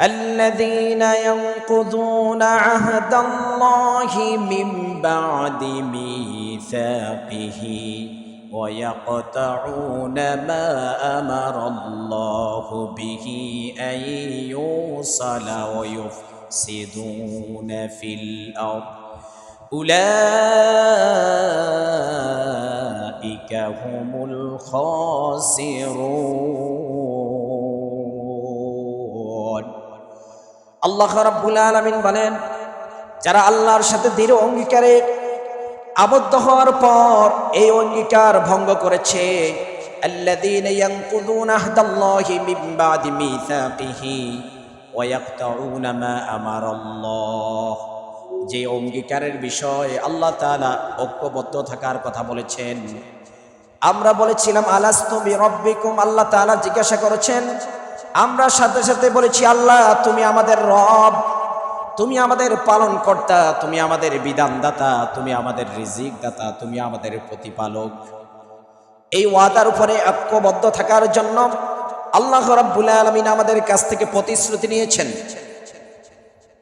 الذين ينقضون عهد الله من بعد ميثاقه ويقطعون ما أمر الله به أن يوصل ويفسدون في الأرض. أولئك هم الخاسرون. আল্লাহ রাব্বুল আলামিন বলেন যারা আল্লাহর সাথে দৃঢ় অঙ্গীকারে আবদ্ধ হওয়ার পর এই অঙ্গীকার ভঙ্গ করেছে الذين ينقضون عهد الله من بعد ميثاقه ويقطعون ما أمر الله যে অঙ্গীকারের বিষয় আল্লাহ তাআলা ঐক্যবদ্ধ থাকার কথা বলেছেন আমরা বলেছিলাম আলাস্তু বিরব্বিকুম আল্লাহ তাআলা জিজ্ঞাসা করেছেন আমরা সাথে সাথে বলেছি, আল্লাহ, তুমি আমাদের রব, তুমি আমাদের পালন কর্তা তুমি আমাদের বিধানদাতা, তুমি আমাদের রিজিক দাতা তুমি আমাদের প্রতিপালক। এই ওয়াদার উপরে ঐক্যবদ্ধ থাকার জন্য আল্লাহ রাব্বুল আলামিন আমাদের কাছ থেকে প্রতিশ্রুতি নিয়েছেন।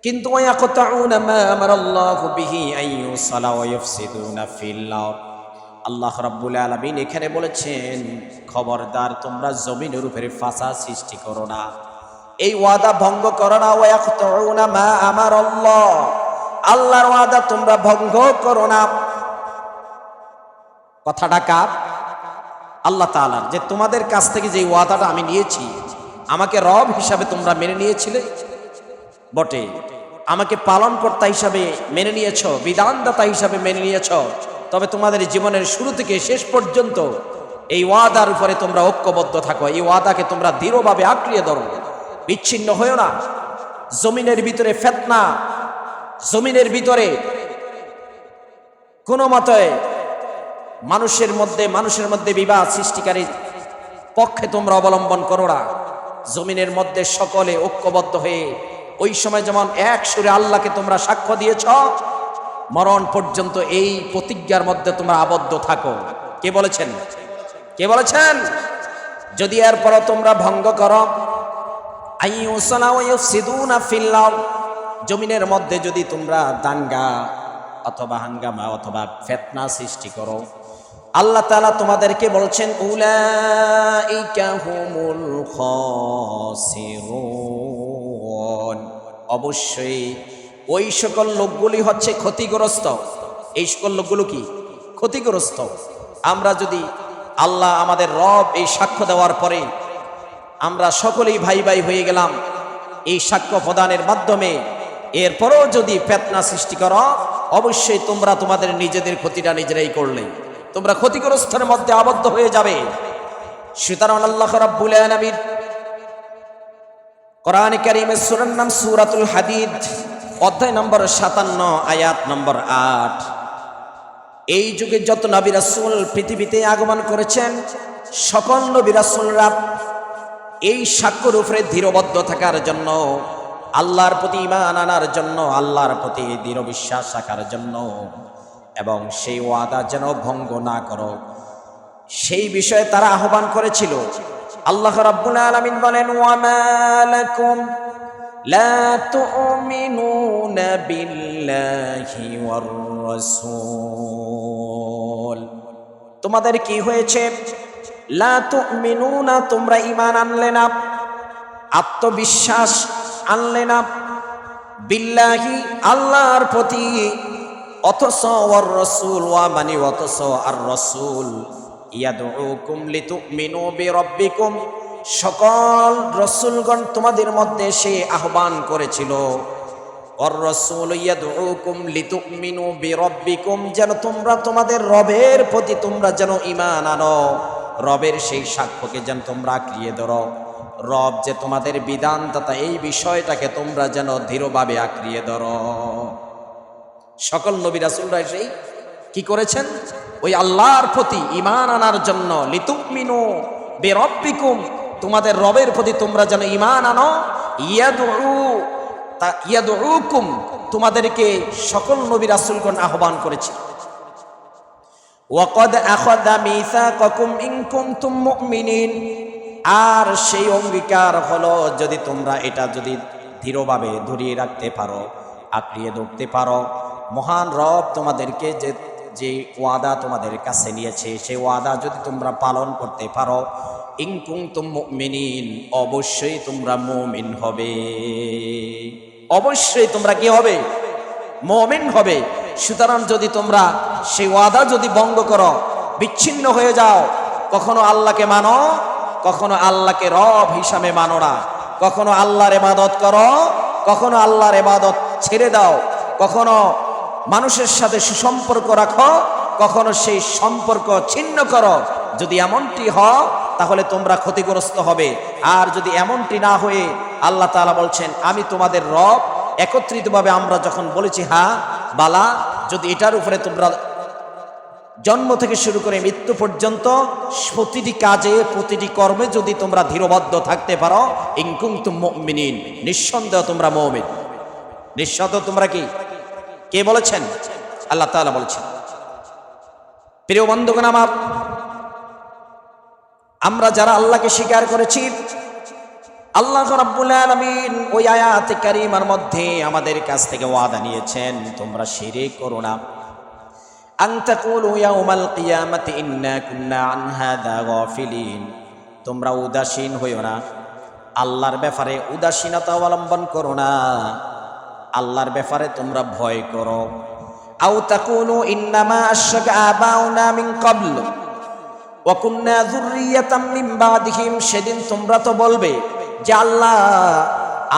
কিন্তু, ওয়ায়াকতাউনা মা আমারাল্লাহু বিহি আইয়ুসালা ওয়া ইফসিদুনা ফিল আরদ। আল্লাহ রাব্বুল আলামিন এখানে বলেছেন, খবরদার, তোমরা জমিনের উপরে ফাঁসা সৃষ্টি করো না। এই ওয়াদা ভঙ্গ করো না মা আমারাল্লাহ। আল্লাহর ওয়াদা তোমরা ভঙ্গ করো না। কথাটা কার? আল্লাহ তাআলার, যে তোমাদের কাছ থেকে যে ওয়াদাটা আমি নিয়েছি, আমাকে রব হিসাবে তোমরা মেনে নিয়েছিলে? বটে। আমাকে পালন কর্তা হিসাবে মেনে নিয়েছ, বিধানদাতা হিসাবে মেনে নিয়েছ? তবে তোমাদের জীবনের শুরু থেকে শেষ পর্যন্ত এই ওয়াদার উপরে তোমরা ঐক্যবদ্ধ থাকো। এই ওয়াদাকে তোমরা দৃঢ়ভাবে আঁকড়িয়ে ধরো। বিচ্ছিন্ন হয়েও না। জমিনের ভিতরে ফেতনা, জমিনের ভিতরে কোনো মতে মানুষের মধ্যে মানুষের মধ্যে বিবাদ সৃষ্টিকারী পক্ষে তোমরা অবলম্বন করো না। জমিনের মধ্যে সকলে ঐক্যবদ্ধ হয়ে ওই সময় যেমন এক সুরে আল্লাহকে তোমরা সাক্ষ্য দিয়েছ মরণ পর্যন্ত এই প্রতিজ্ঞার মধ্যে তোমরা আবদ্ধ থাকো। কে বলেছেন? কে বলেছেন? যদি এরপরও তোমরা ভঙ্গ করো জমিনের মধ্যে যদি তোমরা দাঙ্গা অথবা হাঙ্গামা অথবা ফেতনা সৃষ্টি করো, আল্লাহ তাআলা তোমাদেরকে বলছেন অবশ্যই ওই সকল লোকগুলি হচ্ছে ক্ষতিগ্রস্ত। এই সকল লোকগুলো কি? ক্ষতিগ্রস্ত। আমরা যদি আল্লাহ আমাদের রব এই সাক্ষ্য দেওয়ার পরে আমরা সকলেই ভাই ভাই হয়ে গেলাম এই সাক্ষ্য প্রদানের মাধ্যমে, এরপরও যদি ফেতনা সৃষ্টি করো, অবশ্যই তোমরা তোমাদের নিজেদের ক্ষতিটা নিজেরাই করলে। তোমরা ক্ষতিগ্রস্তের মধ্যে আবদ্ধ হয়ে যাবে। সুতরাং আল্লাহ রাব্বুল আলামিন কোরআন কারীমের সূরার নাম সূরাতুল হাদিদ অধ্যায় নম্বর সাতান্ন, আয়াত নম্বর আট। এই যুগে যত নবী রাসূল পৃথিবীতে আগমন করেছেন, সকল নবী রাসূলরা এই সাক্ষ্যর উপরে ধীরবদ্ধ থাকার জন্য, আল্লাহর প্রতি ইমান আনার জন্য, আল্লাহর প্রতি দৃঢ় বিশ্বাস রাখার জন্য এবং সেই ওয়াদা যেন ভঙ্গ না করো। সেই বিষয়ে তারা আহ্বান করেছিল। আল্লাহ রাব্বুল আলামিন বলেন লা তুমিনুনা বিল্লাহি ওয়ার তোমাদের কি হয়েছে? লা তুমিনুনা, তোমরা ঈমান আনলে না। আত্মবিশ্বাস আনলে না। বিল্লাহি, আল্লাহর প্রতি অথচ ওয়ার রসুল ওয়া মানে অথচ আর রসুল ইয়াদুকুম লিতুমিনু বিরাব্বিকুম। সকল রসুলগণ তোমাদের মধ্যে সে আহ্বান করেছিল। যেন তোমরা তোমাদের রবের প্রতি তোমরা যেন ঈমান আনো। রবের সেই সাক্ষ্যকে যেন তোমরা আঁকড়িয়ে ধরো। রব যে তোমাদের বিধানদাতা এই বিষয়টাকে তোমরা যেন দৃঢ়ভাবে আঁকড়িয়ে ধরো। সকল নবী রাসুলরা সেই কি করেছেন? ওই আল্লাহর প্রতি ইমান আনার জন্য লিতুমিনু বেরব্বিকুম তোমাদের রবের প্রতি তোমরা যেন ইমান আনো ইয়াদুকুম তোমাদেরকে সকল নবী রাসূলগণ আহ্বান করেছে। ওয়াকাদ ইন কুনতুম মুমিনিন, আর সেই অঙ্গীকার হলো যদি তোমরা এটা যদি দৃঢ়ভাবে ধরিয়ে রাখতে পারো, আঁকড়িয়ে ধরতে পারো, মহান রব তোমাদেরকে যে যে ওয়াদা তোমাদের কাছে নিয়েছে সেই ওয়াদা যদি তোমরা পালন করতে পারো তুম মিনিন অবশ্যই তোমরা মুমিন হবে। অবশ্যই তোমরা কি হবে? মমিন হবে। সুতরাং যদি তোমরা সেই ওয়াদা যদি ভঙ্গ করো, বিচ্ছিন্ন হয়ে যাও, কখনো আল্লাহকে মানো, কখনো আল্লাহকে রব হিসাবে মানো না। কখনো আল্লাহর এবাদত করো, কখনো আল্লাহর এবাদত ছেড়ে দাও। কখনো মানুষের সাথে সুসম্পর্ক রাখো, কখনো সেই সম্পর্ক ছিন্ন করো। যদি এমনটি হয় তাহলে তোমরা ক্ষতিগ্রস্ত হবে। আর যদি এমনটি না হয়ে, আল্লাহ তাআলা বলছেন, আমি তোমাদের রব। একত্রিতভাবে আমরা যখন বলেছি হা বালা, যদি এটার উপরে তোমরা জন্ম থেকে শুরু করে মৃত্যু পর্যন্ত প্রতিটি কাজে, প্রতিটি কর্মে যদি তোমরা ধীরবদ্ধ থাকতে পারো ইনকুম তুমিন নিঃসন্দেহ তোমরা মৌমিন। নিঃসন্দেহ তোমরা কি? কে বলেছেন? আল্লাহ তাআলা বলেছেন। প্রিয় বন্ধুগণ আমার আমরা যারা আল্লাহকে স্বীকার করেছি, আল্লাহ রাব্বুল আলামিন ওই আয়াতে কারিমার মধ্যে আমাদের কাছ থেকে ওয়াদা নিয়েছেন, তোমরা শিরিক করো না। তোমরা উদাসীন হইও না। আল্লাহর ব্যাপারে উদাসীনতা অবলম্বন করো না। আল্লাহর ব্যাপারে তোমরা ভয় করো। আও তাকুলু ইন্নামা আশরাকা আবাউনা মিন ক্বাবল। সেদিন তোমরা তো বলবে যে, আল্লাহ,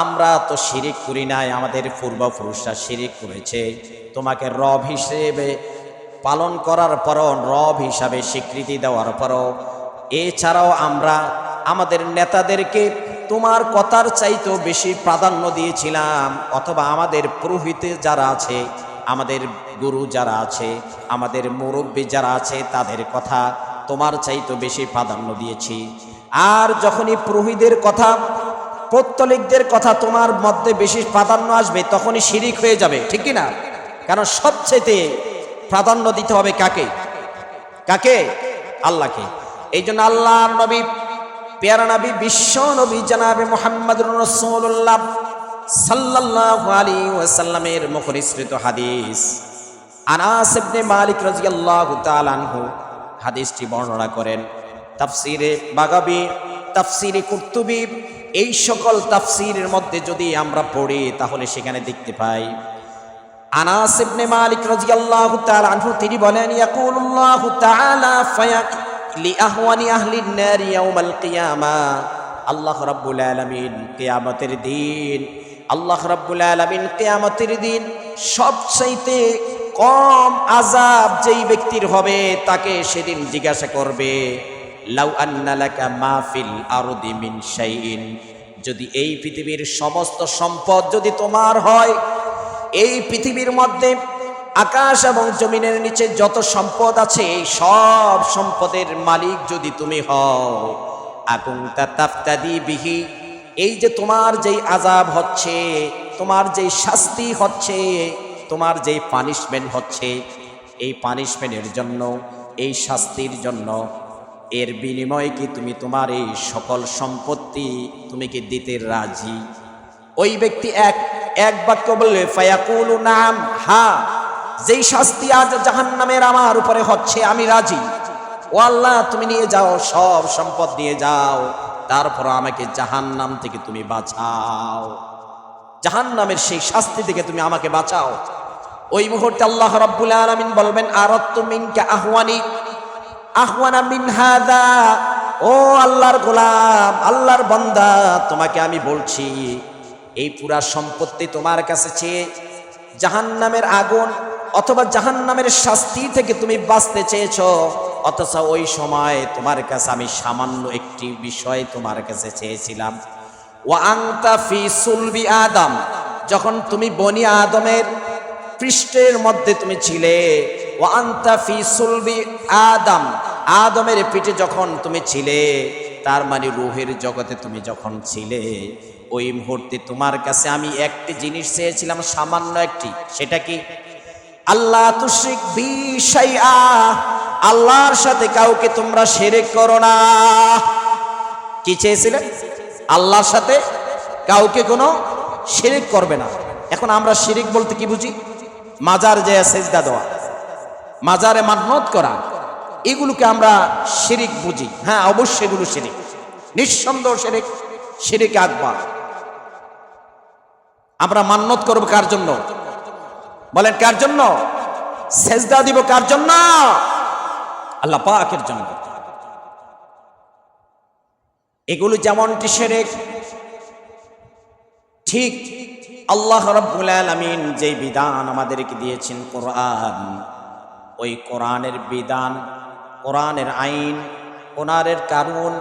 আমরা তো শিরিক করি নাই, আমাদের পূর্বপুরুষরা শিরিক করেছে। তোমাকে রব হিসেবে পালন করার পরও, রব হিসাবে স্বীকৃতি দেওয়ার পরও। এছাড়াও আমরা আমাদের নেতাদেরকে তোমার কথার চাইতেও বেশি প্রাধান্য দিয়েছিলাম, অথবা আমাদের পুরোহিতে যারা আছে, আমাদের গুরু যারা আছে, আমাদের মুরব্বী যারা আছে, তাদের কথা তোমার চাইতে বেশি প্রাধান্য দিয়েছি। আর যখনই পুরোহিতদের কথা, পত্তলিকদের কথা তোমার মধ্যে বেশি প্রাধান্য আসবে, তখনই শিরিক হয়ে যাবে, ঠিক না কারণ সবচেয়ে প্রাধান্য দিতে হবে কাকে? কাকে? আল্লাহকে। এই জন্য আল্লাহ নবী, পেয়ারা নবী, বিশ্ব নবী জানাবে মোহাম্মদ রসুল্লাহ সাল্লাল্লাহু আলী ওয়াসাল্লামের মুখরিসৃত হাদিস। আনাস ইবনে মালিক রাদিয়াল্লাহু তাআলা হাদিসটি বর্ণনা করেন। তাফসিরে বাগাবি, তাফসিরে কুর্তুবি, এই সকল তাফসিরের মধ্যে যদি আমরা পড়ি, তাহলে সেখানে দেখতে পাই, আনাস ইবনে মালিক রাদিয়াল্লাহু তাআলা আনহু, তিনি বলেন, ইয়াকুলুল্লাহু তাআলা ফায়াক লিআহওয়ানি আহলিন নার ইয়াউমাল কিয়ামা। আল্লাহ রাব্বুল আলামিন কিয়ামতের দিন, আল্লাহ রাব্বুল আলামিন কিয়ামতের দিন সবচাইতে কম আজাব যেই ব্যক্তির হবে, তাকে সেদিন জিজ্ঞাসা করবে, লাউ আন্না লাকা মা ফিল আরদি মিন শাইইন। যদি এই পৃথিবীর সমস্ত সম্পদ যদি তোমার হয়, এই পৃথিবীর মধ্যে আকাশ এবং জমিনের নিচে যত সম্পদ আছে, এই সব সম্পদের মালিক যদি তুমি হও আকুংতা তাফতাদি বিহি, এই যে তোমার যেই আজাব হচ্ছে, তোমার যেই শাস্তি হচ্ছে তোমার যেই পানিশমেন্ট হচ্ছে, এই পানিশমেন্টের জন্য, এই শাস্তির জন্য, এর বিনিময়ে কি তুমি তোমার এই সকল সম্পত্তি তুমি কি দিতে রাজি? ওই ব্যক্তি এক এক বাক্য বললে, ফায়াকুলু নাম, হা, যেই শাস্তি আজ জাহান্নামের আমার উপরে হচ্ছে, আমি রাজি। ও আল্লাহ, তুমি নিয়ে যাও, সব সম্পদ নিয়ে যাও, তারপর আমাকে জাহান্নাম থেকে তুমি বাঁচাও। জাহান্নামের সেই শাস্তি থেকে তুমি আমাকে বাঁচাও। ওই মুহূর্তে আল্লাহ রাব্বুল আলামিন বলবেন আরাত্তু মিনকা আহওয়ানি? আহওয়ানা মিন হাদা ও আল্লাহর গোলাম, আল্লাহর বান্দা, তোমাকে আমি বলছি, এই পুরা সম্পত্তি তোমার কাছে চেয়ে জাহান্নামের আগুন অথবা জাহান্নামের শাস্তি থেকে তুমি বাঁচতে চেয়েছো, অথচ ওই সময় তোমার কাছে আমি সামান্য একটি বিষয় তোমার কাছে চেয়েছিলাম। ও আংতা ফি সুলবি আদম। যখন তুমি বনি আদমের পৃষ্ঠের মধ্যে তুমি ছিলে। ও আংতা ফি সুলবি আদম। আদমের পিঠে যখন তুমি ছিলে, তার মানে রুহের জগতে তুমি যখন ছিলে, ওই মুহূর্তে তোমার কাছে আমি একটি জিনিস চেয়েছিলাম, সামান্য একটি। সেটা কি? আল্লাহ তুশিক বিশাইআ আল্লাহর সাথে কাউকে তোমরা সেরেক করো না। কি চেয়েছিলেন আল্লাহর সাথে কাউকে কোনো শিরিক করবে না। এখন আমরা শিরিক বলতে কি বুঝি? মাজার যে সেজদা দেওয়া, মাজারে মান্নত করা, এগুলোকে আমরা শিরিক বুঝি। হ্যাঁ অবশ্যই এগুলো শিরিক। নিঃসন্দেহ শিরিক শিরিক আকবার। আমরা মান্নত করব কার জন্য? বলেন, কার জন্য? সেজদা দিব কার জন্য? আল্লাহ পাকের জন্য। এগুলো যেমনটি সেরেক ঠিক আল্লাহ রব্বুল আলামিন যে বিধান আমাদেরকে দিয়েছেন কোরআন, ওই কোরআনের বিধান, কোরআনের আইন, কোরআনের কারণ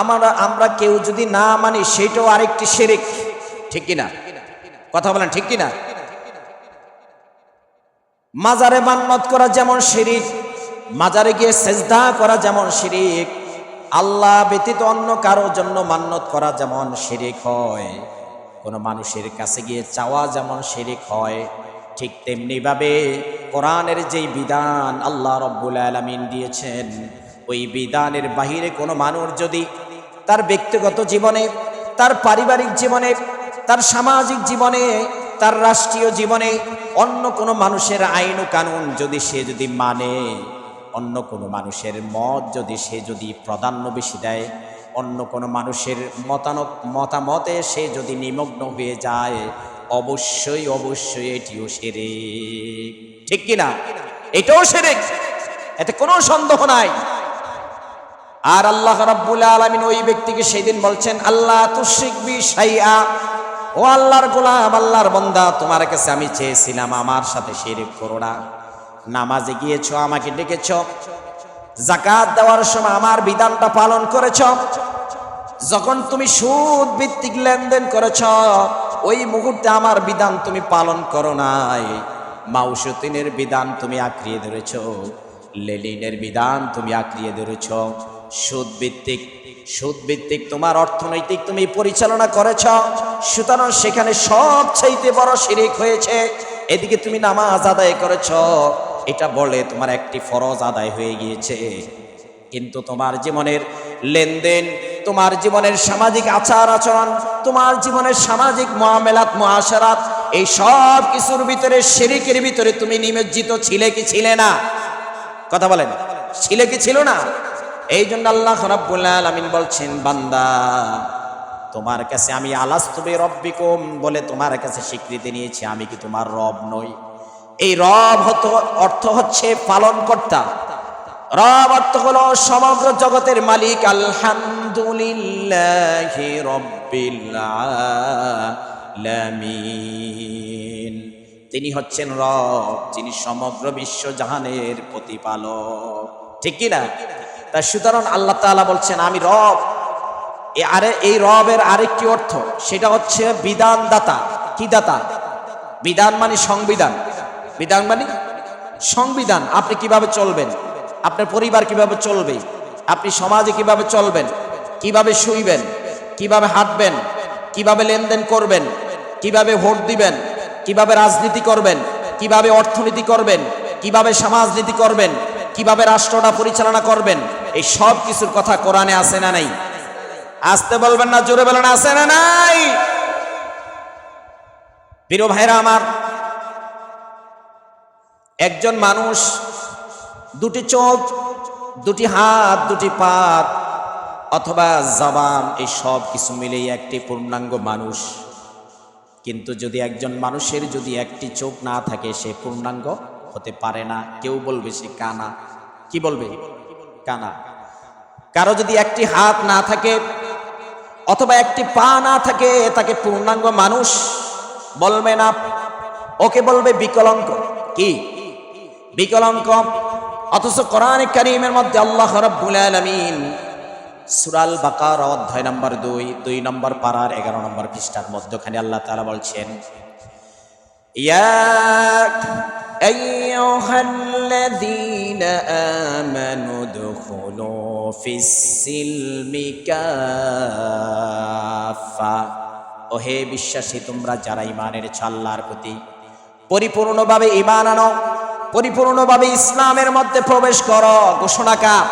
আমরা আমরা কেউ যদি না মানি সেটাও আরেকটি সেরেক ঠিক কিনা? কথা বলেন ঠিক কিনা? মাজারে মান্নত করা যেমন শিরিক, মাজারে গিয়ে সেজদা করা যেমন শিরিক, আল্লাহ ব্যতীত অন্য কারোর জন্য মান্নত করা যেমন শিরিক হয়। কোনো মানুষের কাছে গিয়ে চাওয়া যেমন শিরিক হয়, ঠিক তেমনিভাবে কোরআনের যেই বিধান আল্লাহ রব্বুল আলমিন দিয়েছেন, ওই বিধানের বাহিরে কোনো মানুষ যদি তার ব্যক্তিগত জীবনে, তার পারিবারিক জীবনে, তার সামাজিক জীবনে, তার রাষ্ট্রীয় জীবনে অন্য কোনো মানুষের আইন ও কানুন যদি সে যদি মানে অন্য কোনো মানুষের মত যদি সে যদি প্রাধান্য বেশি দেয় অন্য কোনো মানুষের মতানক, মতামতে সে যদি নিমগ্ন হয়ে যায়, অবশ্যই অবশ্যই এটিও সেরে। ঠিক কিনা? এটাও সেরে। এতে কোনো সন্দেহ নাই। আর আল্লাহ রাব্বুল আলামিন ওই ব্যক্তিকে সেদিন বলছেন আল্লাহ তুশরিক বি শাইআ। ও আল্লাহর গোলাম, আল্লাহর বন্দা, তোমার কাছে আমি চেয়েছিলাম আমার সাথে শিরিক করো না। নামাজে গিয়েছো, আমাকে ডেকেছ। জাকাত দেওয়ার সময় আমার বিধানটা পালন করেছ? যখন তুমি সুদ ভিত্তিক লেনদেন করেছ, ওই মুহূর্তে আমার বিধান তুমি পালন করো নাই। মাউসুতিনের বিধান তুমি আঁকড়িয়ে ধরেছ লেলিনের বিধান তুমি আঁকড়িয়ে ধরেছ। সুদ ভিত্তিক সুদ ভিত্তিক তোমার অর্থনৈতিক তুমি পরিচালনা করেছ। সুতরাং সেখানে সব চাইতে বড় শিরিক হয়েছে। এদিকে তুমি নামাজ আদায় করেছ এটা বলে তোমার একটি ফরজ আদায় হয়ে গিয়েছে। কিন্তু তোমার জীবনের লেনদেন, তোমার জীবনের সামাজিক আচার আচরণ, তোমার জীবনের সামাজিক মহামেলাত মহাসারাত এই সব কিছুর ভিতরে, শিরিকের ভিতরে তুমি নিমজ্জিত ছিলে কি ছিলে না? কথা বলেন, ছিলে কি ছিল না? এই জন্য আল্লাহ রাব্বুল আলামিন বলছেন, বান্দা, তোমার কাছে আমি আলাস্তুবে রব্বিকুম বলে তোমার কাছে স্বীকৃতি নিয়েছি, আমি কি তোমার রব নই? এই রব হতো অর্থ হচ্ছে পালন কর্তা রব অর্থ হলো সমগ্র জগতের মালিক। আলহামদুলিল্লাহ রব্বিল তিনি হচ্ছেন রব, যিনি সমগ্র বিশ্ব জাহানের প্রতিপালক। ঠিক কি না তা সুতরাং আল্লাহ তাআলা বলছেন, আমি রব। আরে, এই রবের আরেকটি অর্থ, সেটা হচ্ছে বিধান দাতা কি দাতা? বিধান মানে সংবিধান। বিধান মানে? সংবিধান। আপনি কীভাবে চলবেন? আপনার পরিবার কীভাবে চলবে? আপনি সমাজে কীভাবে চলবেন? কীভাবে শুইবেন? কীভাবে হাঁটবেন? কীভাবে লেনদেন করবেন? কীভাবে ভোট দিবেন? কীভাবে রাজনীতি করবেন? কীভাবে অর্থনীতি করবেন? কীভাবে সমাজনীতি করবেন? কীভাবে রাষ্ট্রটা পরিচালনা করবেন? এই সব কিছুর কথা কোরআনে আছে না নাই? আসতে বলবেন না, জোরে বলেন, আছে না নাই? প্রিয় ভাইরা আমার একজন মানুষ দুটি চোখ, দুটি হাত, দুটি পাত অথবা জবান, এই সব কিছু মিলেই একটি পূর্ণাঙ্গ মানুষ। কিন্তু যদি একজন মানুষের যদি একটি চোখ না থাকে, সে পূর্ণাঙ্গ হতে পারে না। কেউ বলবে সে কানা। কি বলবে? কানা। কারও যদি একটি হাত না থাকে অথবা একটি পা না থাকে, তাকে পূর্ণাঙ্গ মানুষ বলবে না। ওকে বলবে বিকলঙ্ক। কি? বিকলঙ্ক অথচ কোরআন করিমের মধ্যে আল্লাহ রব্বুল আলামিন সুরাল বাকার অধ্যায় নম্বর দুই দুই নম্বর পাড়ার এগারো নম্বর পৃষ্ঠার মধ্যখানে আল্লাহ তাআলা বলছেন ইয়া أيها الذين آمنوا ادخلوا في السلم كافة ও হে বিশ্বাসী তোমরা যারা ইমানের আল্লাহর প্রতি পরিপূর্ণভাবে ইমান আনো পরিপূর্ণভাবে ইসলামের মধ্যে প্রবেশ কর, ঘোষণা কার?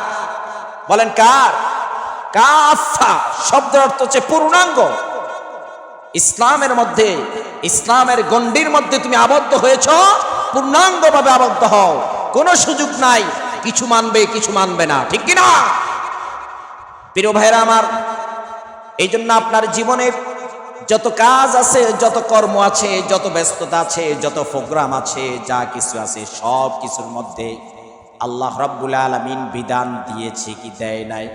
বলেন কার? কাফা শব্দের অর্থ হচ্ছে পূর্ণাঙ্গ। ইসলামের মধ্যে, ইসলামের গণ্ডির মধ্যে তুমি আবদ্ধ হয়েছ, পূর্ণাঙ্গভাবে আবদ্ধ হও। কোনো সুযোগ নাই, কিছু মানবে কিছু মানবে না। ঠিক কি না প্রিয় ভাইরা আমার এই জন্য আপনার জীবনের যত কাজ আছে, যত কর্ম আছে, যত ব্যস্ততা আছে, যত প্রোগ্রাম আছে, যা কিছু আছে, সব কিছুর মধ্যে আল্লাহ রাব্বুল আলামিন বিধান দিয়েছে কি দেয় নাই?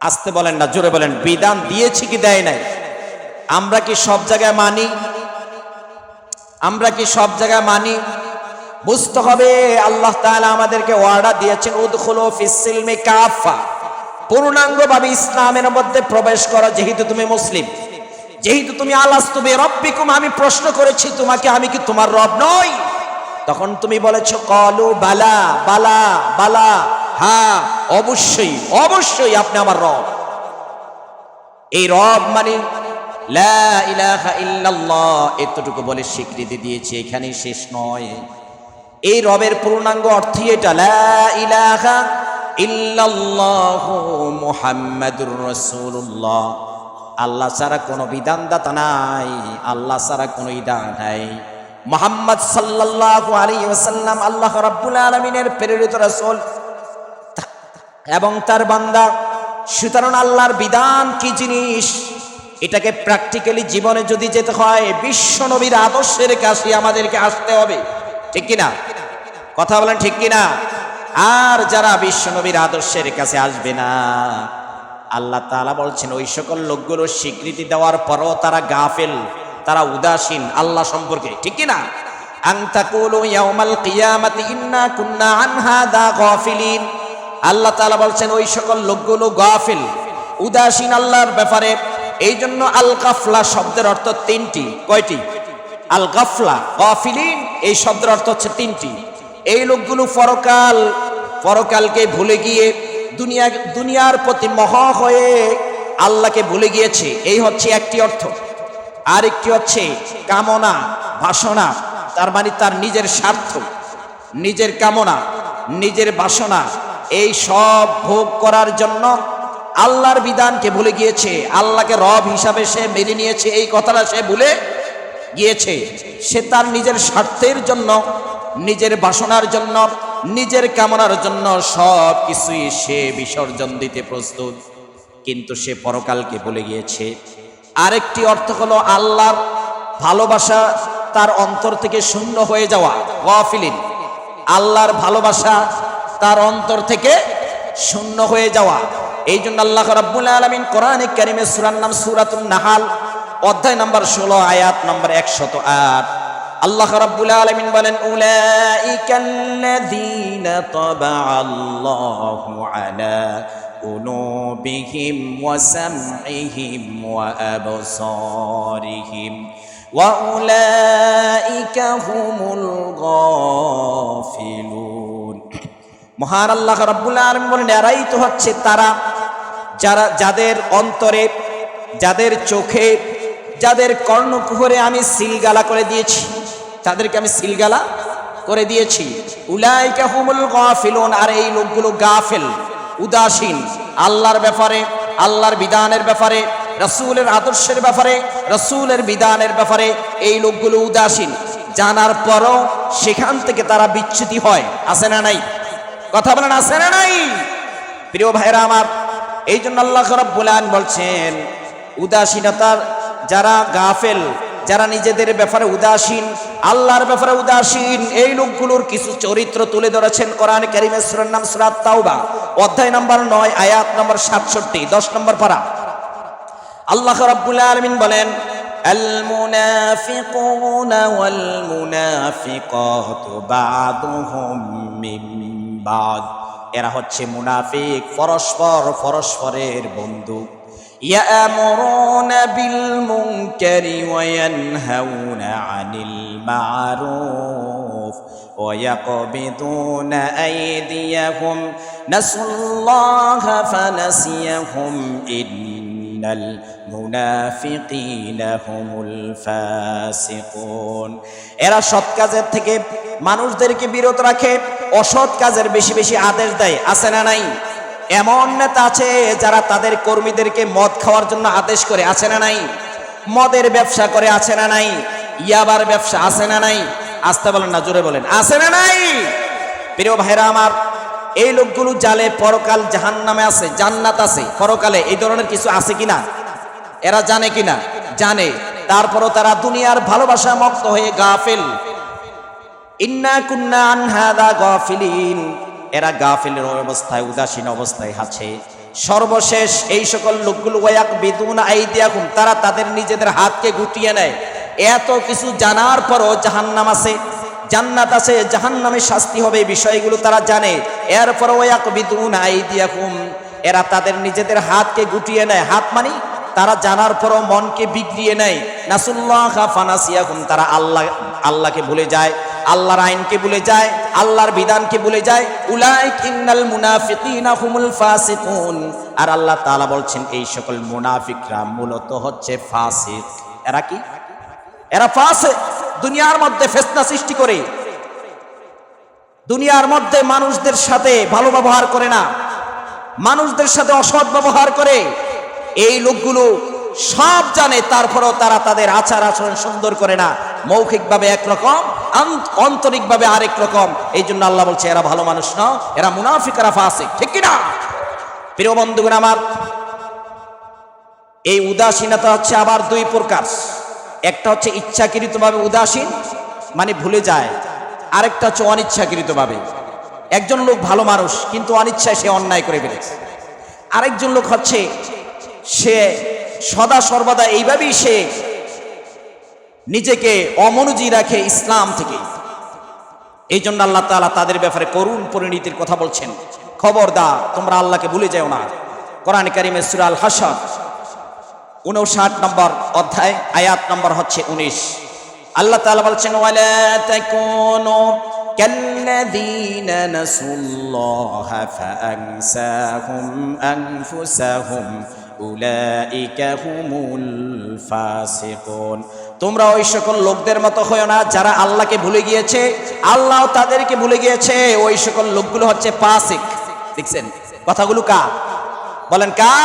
আসতে বলেন না, জোরে বলেন, বিধান দিয়েছে কি দেয় নাই? আমরা কি সব জায়গায় মানি? আমরা কি সব জায়গায় মানি? বুঝতে হবে, আল্লাহ তাআলা আমাদেরকে ওয়ার্ডার দিয়েছেন, উদখুলু ফিস-সিলমি কাফা পূর্ণাঙ্গভাবে ইসলামের মধ্যে প্রবেশ করো, যেহেতু তুমি মুসলিম। যেহেতু তুমি আলাস তুমি রব্বিকুম, আমি প্রশ্ন করেছি তোমাকে, আমি কি তোমার রব নই? তখন তুমি বলেছ, কলু বালা বালা বালা। হ্যাঁ অবশ্যই অবশ্যই আপনি আমার রব। এই রব মানে এতটুকু বলে স্বীকৃতি দিয়েছে, এখানেই শেষ নয়। এই রবের পূর্ণাঙ্গ অর্থই এটা ইলাহা ইল্লাল্লাহু মুহাম্মাদুর রাসূলুল্লাহ। আল্লাহ ছাড়া কোনো বিধানদাতা নাই, আল্লাহ ছাড়া কোনো ইদান নাই। মোহাম্মদ সাল্লাল্লাহু আলাইহি ওয়াসাল্লাম আল্লাহ রাব্বুল আলামিনের প্রেরিত রাসূল। এবং তার বান্দা, সুতরাং আল্লাহর বিধান কি জিনিস? এটাকে প্র্যাকটিক্যালি জীবনে যদি যেতে হয়, বিশ্ব নবীর আদর্শের কাছে আমাদেরকে আসতে হবে। ঠিক কিনা? কথা বলেন ঠিক কিনা? আর যারা বিশ্ব নবীর আদর্শের কাছে আসবে না আল্লাহ তালা বলছেন, ওই সকল লোকগুলো স্বীকৃতি দেওয়ার পরও তারা গাফেল, তারা উদাসীন আল্লাহ সম্পর্কে। ঠিক কিনা আল্লাহ তাআলা বলছেন, ওই সকল লোকগুলো উদাসীন আল্লাহর ব্যাপারে। এই জন্য শব্দের অর্থ তিনটি। কয়টি? এই শব্দের অর্থ হচ্ছে তিনটি। এই লোকগুলো পরকাল, পরকালকে ভুলে গিয়ে দুনিয়া, দুনিয়ার প্রতি মহ হয়ে আল্লাহকে ভুলে গিয়েছে। এই হচ্ছে একটি অর্থ। আরেকটি হচ্ছে কামনা, বাসনা, তার মানে তার নিজের স্বার্থ, নিজের কামনা, নিজের বাসনা, এই সব ভোগ করার জন্য আল্লাহর বিধানকে ভুলে গিয়েছে। আল্লাহকে রব হিসাবে সে মেনে নিয়েছে। এই কথাটা সে ভুলে গিয়েছে, সে তার নিজের স্বার্থের জন্য, নিজের বাসনার জন্য, নিজের কামনার জন্য সব কিছুই সে বিসর্জন দিতে প্রস্তুত। কিন্তু সে পরকালকে বলে গিয়েছে। আরেকটি অর্থ হলো আল্লাহর ভালোবাসা তার অন্তর থেকে শূন্য হয়ে যাওয়া ওয়াফিলিন আল্লাহর ভালোবাসা তার অন্তর থেকে শূন্য হয়ে যাওয়া। এই জন্য আল্লাহ রাব্বুল আলামিন কোরআনে কারিমে সূরার নাম সূরাতুন নাহাল অধ্যায় নাম্বার ষোলো, আয়াত নাম্বার একশত আট। আল্লাহ রাব্বুল আলামিন বলেন উলাইকাল্লাযীনা তাবাআল্লাহু আলা কুলুবিহিম ওয়া সামঈহিম ওয়া আবসারিহিম। ওয়া উলাইকা হুমুল গাফিলুন। মহান আল্লাহ রাব্বুল আলামিন বলেন, এরাই তো হচ্ছে তারা যারা, যাদের অন্তরে, যাদের চোখে যাদের কর্ণকুহরে আমি সিলগালা করে দিয়েছি, তাদেরকে আমি সিলগালা করে দিয়েছি। উলাইকা হুমুল গাফিলুন, আর এই লোকগুলো গাফেল, উদাসীন, আল্লাহর ব্যাপারে, আল্লাহর বিধানের ব্যাপারে, রসুলের আদর্শের ব্যাপারে, রসুলের বিধানের ব্যাপারে এই লোকগুলো উদাসীন। জানার পরও সেখান থেকে তারা বিচ্যুতি হয়। আসে না নাই? কথা বলেন, আছে না নাই? প্রিয় ভাইরা আমার এই জন্য আল্লাহ রাব্বুল আলামিন বলছেন, উদাসীনতার যারা গাফেল যারা নিজেদের ব্যাপারে উদাসীন আল্লাহর ব্যাপারে উদাসীন এই লোকগুলোর কিছু চরিত্র তুলে ধরেছেন কোরআন কারিমের সূরার নাম সূরাত তাওবা অধ্যায় নম্বর নয় আয়াত নম্বর সাতষট্টি দশ নম্বর পারা আল্লাহ রাব্বুল আলামিন বলেন المنافقون والمنافقات بعضهم من بعض এরা হচ্ছে মুনাফিক পরস্পর পরস্পরের বন্ধু يأمرون بالمنكر وينهون عن المعروف ويقبضون أيديهم نسوا الله فنسيهم إن المنافقين هم الفاسقون এরা সৎ কাজের থেকে মানুষদেরকে বিরত রাখে অসৎ কাজের বেশি বেশি আদেশ দেয় আছে না নাই এমন নেতা আছে যারা তাদের কর্মীদেরকে মদ খাওয়ার জন্য আদেশ করে, আছে না নাই? মদের ব্যবসা করে, আছে না নাই? ইয়াবার ব্যবসা, আছে না নাই? আসতে বলেন না, জোরে বলেন, আছে না নাই? প্রিয় ভাইরা আমার, এই লোকগুলো জালে পরকাল জাহান নামে আছে, জান্নাত আছে, পরকালে, এই ধরনের কিছু আছে কিনা? এরা জানে কিনা? জানে। তারপরও তারা দুনিয়ার ভালোবাসা মক্ত হয়ে গাফেল। ইন্না কুন্না আনহাদা গাফিলিন। এরা গাফিলের অবস্থায়, উদাসীন অবস্থায় আছে। সর্বশেষ এই সকল লোকগুলো ওয়াক বিদুন আইদিয়াকুম তারা তাদের নিজেদের হাতকে গুটিয়ে নেয়। এত কিছু জানার পরও জাহান্নাম আছে। জান্নাত আছে জাহান্নামে শাস্তি হবে বিষয়গুলো তারা জানে। এরপর ওয়াক বিদুন আইদিয়াকুম এরা তাদের নিজেদের হাতকে গুটিয়ে নেয়। হাত মানি, তারা জানার পরও মনকে বিগড়িয়ে নেয়। নাসুল্লাহ ফানাসিয়াকুম তারা আল্লাহ আল্লাহকে ভুলে যায়। আল্লাহর আইনকে ভুলে যায়, আল্লাহর বিধানকে ভুলে যায়। উলাইক ইন্নাল মুনাফিকিনা হুমুল ফাসিকুন। আর আল্লাহ তাআলা বলছেন, এই সকল মুনাফিকরা মূলত হচ্ছে ফাসিক। এরা কি? এরা ফাসিক। দুনিয়ার মধ্যে ফেতনা সৃষ্টি করে। দুনিয়ার মধ্যে মানুষদের সাথে ভালো ব্যবহার করে না। মানুষদের সাথে অসৎ ব্যবহার করে। এই লোকগুলো সব জানে, তারপরেও তারা তাদের আচার আচরণ সুন্দর করে না। মৌখিকভাবে একরকম আন্তরিকভাবে আরেক রকম। এই জন্য আল্লাহ বলছে, এরা ভালো মানুষ না এরা মুনাফিকারা ফাসিক। ঠিক কিনা? প্রিয় বন্ধুগণ আমার, এই উদাসীনতা হচ্ছে আবার দুই প্রকার। একটা হচ্ছে ইচ্ছাকৃতভাবে উদাসীন মানে ভুলে যায়। আরেকটা হচ্ছে অনিচ্ছাকৃতভাবে। একজন লোক ভালো মানুষ, কিন্তু অনিচ্ছায় সে অন্যায় করে ফেলেছে। আরেকজন লোক হচ্ছে, সে সদা সর্বদা এইভাবেই সে নিজেকে অমনোজি রাখে ইসলাম থেকে। এই জন্য আল্লাহ তাআলা তাদের ব্যাপারে করুণ পরিণতির কথা বলছেন। খবরদার, তোমরা আল্লাহকে ভুলে যেও না। কোরআন কারিমের সূরা আল হাসর উনষাট নম্বর অধ্যায়, আয়াত নম্বর হচ্ছে উনিশ। আল্লাহ তাআলা বলছেন তাকুনু কাল্লাযীনা নাসুল্লাহা ফাআনসাহুম আনফুসাহুম, উলাইকা হুমুল ফাসিকুন। তোমরা ওই সকল লোকদের মতো হয়েও না, যারা আল্লাহকে ভুলে গিয়েছে। আল্লাহ তাদেরকে ভুলে গিয়েছে, ওই সকল লোকগুলো হচ্ছে ফাসিক। দেখছেন? কথাগুলো কা বলেন কা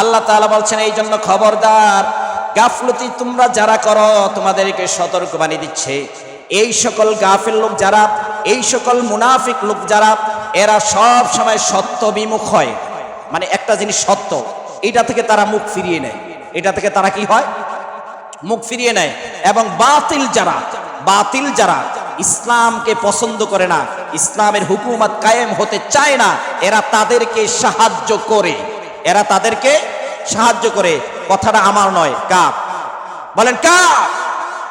আল্লাহ তাআলা বলছেন এই জন্য খবরদার, গাফলতি তোমরা যারা করো, তোমাদেরকে সতর্ক বানিয়ে দিচ্ছে। এই সকল গাফেল লোক যারা, এই সকল মুনাফিক লোক যারা, এরা সব সময় সত্য বিমুখ হয়। মানে একটা জিনিস সত্য, এটা থেকে তারা মুখ ফিরিয়ে নেয়। এটা থেকে তারা কি হয়? মুখ ফিরিয়ে নেয় এবং বাতিল যারা বাতিল যারা ইসলামকে পছন্দ করে না, ইসলামের হুকুমত কায়েম হতে চায় না, এরা তাদেরকে সাহায্য করে। এরা তাদেরকে সাহায্য করে। কথাটা আমার নয় কাপ বলেন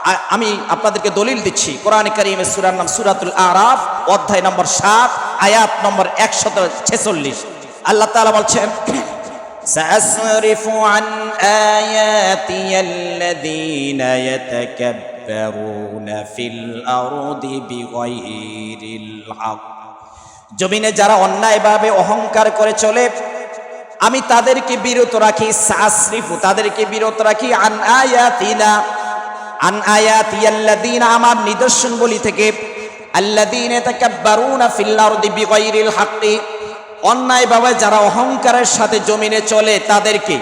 আ- আমি আপনাদেরকে দলিল দিচ্ছি। কোরআন কারিমের সুরার নাম সুরাতুল আরাফ, অধ্যায় নম্বর সাত, আয়াত নম্বর একশত ছেচল্লিশ। আল্লাহ তাআলা বলছেন سأصرف عن آياتي الذين يتكبرون في الأرض بغير الحق জমিনে যারা অন্যায়ভাবে অহংকার করে চলে আমি তাদেরকে বিরত রাখি সাসরিফু তাদেরকে বিরত রাখি আন আয়াতিনা আন আয়াতি আল্লাযীনা আমার নিদর্শন বলি থেকে আল্লাযীনা তাকাব্বারুনা ফিল আরদি বিগাইরিল হাক্কি অন্যায়ভাবে যারা অহংকারের সাথে জমিনে চলে তাদেরকে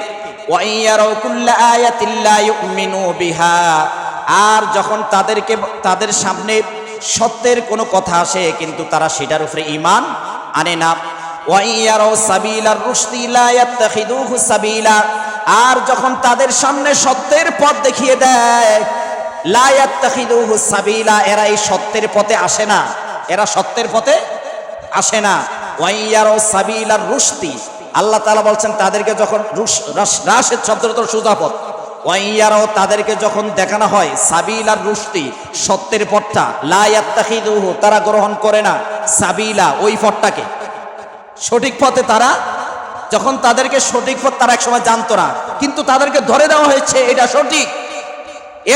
আর যখন তাদেরকে, তাদের সামনে সত্যের কোনো কথা আসে, কিন্তু তারা সেটার উপরে ইমান আনে না। আর যখন তাদের সামনে সত্যের পথ দেখিয়ে দেয় সাবিলা, এরা এই সত্যের পথে আসে না। এরা সত্যের পথে আসে না। ওয়াইয়ারও সাবিলার রুশতি আল্লাহ তাআলা বলছেন, তাদেরকে যখন রাশের শব্দটা তো সুজাপথ ওয়াইয়ারও তাদেরকে যখন দেখানো হয় সাবিলার রুশতি সত্যের পথটা, লা ইয়াত্তাখিদুহু, তারা গ্রহণ করে না সাবিলা ওই পথটাকে। সঠিক পথে তারা, যখন তাদেরকে সঠিক পথ তারা একসময় জানতো না, কিন্তু তাদেরকে ধরে দেওয়া হয়েছে, এটা সঠিক।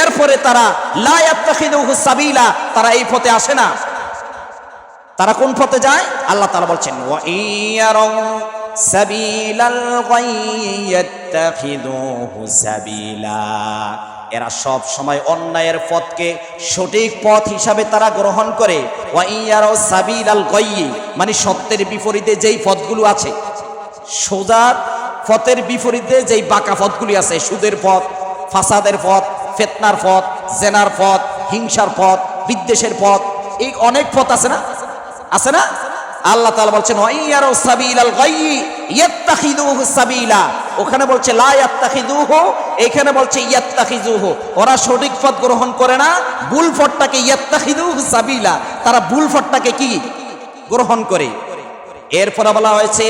এরপরে তারা, লা ইয়াত্তাখিদুহু সাবিলা, তারা এই পথে আসে না। তারা কোন পথে যায়? আল্লাহ তাআলা বলছেন এরা সব সময় অন্যায়ের পথকে সঠিক পথ হিসাবে তারা গ্রহণ করে। মানে সত্যের বিপরীতে যেই পথগুলো আছে সোজা পথের বিপরীতে যেই বাঁকা পথগুলি আছে, সুদের পথ, ফাসাদের পথ, ফেতনার পথ, জেনার পথ, হিংসার পথ, বিদ্বেষের পথ, এই অনেক পথ আছে না? আছে না? আল্লাহ তাআলা বলছেন ওয়াইয়ারু সাবিলাল গায়ি, ইয়াত্তাখিদুহু সাবিলা। ওখানে বলছে, লা ইয়াত্তাখিদুহু। এখানে বলছে ইয়াত্তাখিজুহু ওরা সঠিক পথ গ্রহণ করে না, ভুল পথটাকে ইয়াত্তাখিদুহু সাবিলা। তারা ভুল পথটাকে কি? গ্রহণ করে। এরপরে বলা হয়েছে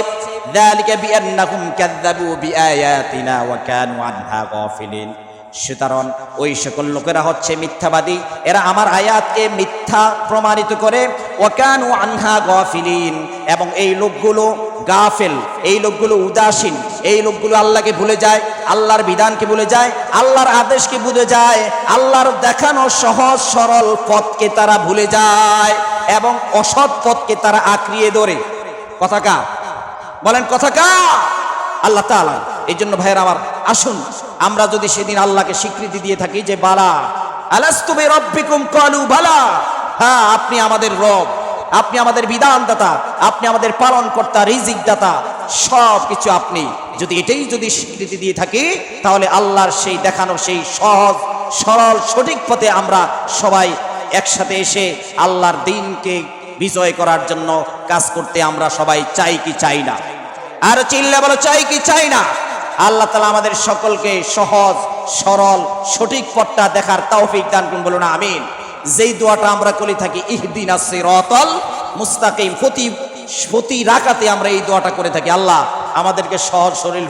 যালিকা বিআন্নাহুম কাযযাবু বিআয়াতিনা ওয়া কানু আনহা গাফিলিন। সুতরাং ওই সকল লোকেরা হচ্ছে মিথ্যাবাদী। এরা আমার আয়াতকে মিথ্যা প্রমাণিত করে। ওয়াকানু আনহা গাফিলিন। এবং এই লোকগুলো গাফেল, এই লোকগুলো উদাসীন, এই লোকগুলো আল্লাহকে ভুলে যায়, আল্লাহর বিধানকে ভুলে যায়, আল্লাহর আদেশকে ভুলে যায়, আল্লাহর দেখানো সহজ, সরল পথকে তারা ভুলে যায় এবং অসৎ পথকে তারা আঁকড়িয়ে ধরে। কথা কা বলেন, কথা কা আল্লাহ তাআলা। এই জন্য ভাইয়ের আমার, আসুন আমরা যদি সেদিন আল্লাহকে স্বীকৃতি দিয়ে থাকি যে, বালা আলাস্তুবে রব্বিকুম কালু বালা। হ্যাঁ আপনি আমাদের রব, আপনি আমাদের বিধানদাতা, আপনি আমাদের পালন কর্তা রিজিক দাতা সব কিছু আপনি। যদি এটাই যদি স্বীকৃতি দিয়ে থাকি, তাহলে আল্লাহর সেই দেখানো সেই সহজ, সরল, সঠিক পথে আমরা সবাই একসাথে এসে আল্লাহর দিনকে বিজয় করার জন্য কাজ করতে আমরা সবাই চাই কি চাই না। আর চিল্লা বলো, চাই কি চাই না? আল্লাহ তালা আমাদের সকলকে সহজ, সরল, সঠিক পথটা দেখার তৌফিক দান করুন, বলুন আমিন। যেই দোয়াটা আমরা করে থাকি, ইহদিন আসে রতল মুস্তাকিম, প্রতি প্রতি আমরা এই দোয়াটা করে থাকি। আল্লাহ আমাদেরকে সহজ শরীর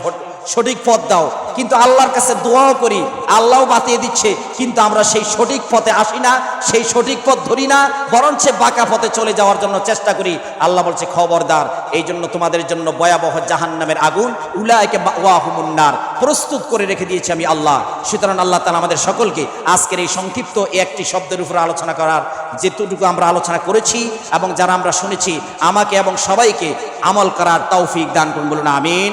সঠিক পথ দাও। কিন্তু আল্লাহর কাছে দোয়াও করি, আল্লাহও বাতিয়ে দিচ্ছে, কিন্তু আমরা সেই সঠিক পথে আসি না, সেই সঠিক পথ ধরি না, বরঞ্চ বাঁকা পথে চলে যাওয়ার জন্য চেষ্টা করি। আল্লাহ বলছে, খবরদার এই জন্য তোমাদের জন্য ভয়াবহ জাহান্নামের আগুন উলায়কে ওয়াহুমুন্নার প্রস্তুত করে রেখে দিয়েছি আমি আল্লাহ। সুতরাং আল্লাহ তালা আমাদের সকলকে আজকের এই সংক্ষিপ্ত একটি শব্দের উপরে আলোচনা করার যেটুকু আমরা আলোচনা করেছি এবং যারা আমরা শুনেছি, আমাকে এবং সবাইকে আমল করার তৌফিক দান করুন, বলুন, আমিন।